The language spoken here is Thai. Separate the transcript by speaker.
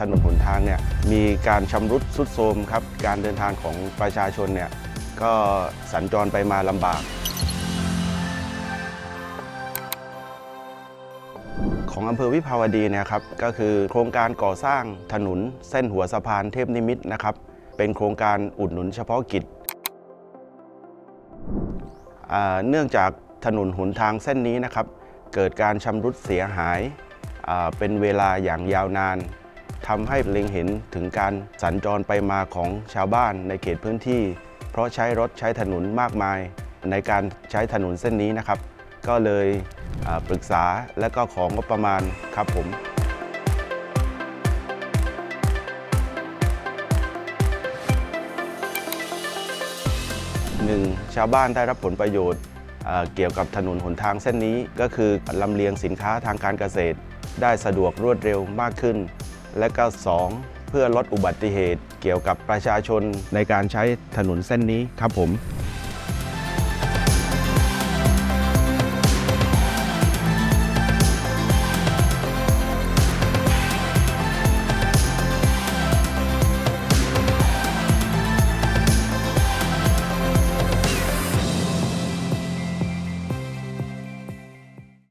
Speaker 1: ถนนหนทางเนี่ยมีการชำรุดทรุดโทรมครับ การเดินทางของประชาชนเนี่ยก็สัญจรไปมาลำบาก ของอำเภอวิภาวดีเนี่ยครับก็คือโครงการก่อสร้างถนนเส้นหัวสะพานเทพนิมิตนะครับ เป็นโครงการอุดหนุนเฉพาะกิจเนื่องจากถนนหนทางเส้นนี้นะครับ เกิดการชำรุดเสียหายเป็นเวลาอย่างยาวนาน ทำให้เล็งเห็นถึงการสัญจรไปมาของชาวบ้านในเขตพื้นที่ เพราะใช้รถใช้ถนนมากมาย ในการใช้ถนนเส้นนี้นะครับ ก็เลยปรึกษาและก็ของงบประมาณครับผมหนึ่งชาวบ้านได้รับผลประโยชน์เกี่ยวกับถนนหนทางเส้นนี้ก็คือลำเลียงสินค้าทางการเกษตร ได้สะดวกรวดเร็วมากขึ้น และก็ 2 เพื่อลดอุบัติเหตุเกี่ยวกับประชาชนในการใช้ถนนเส้นนี้ครับผม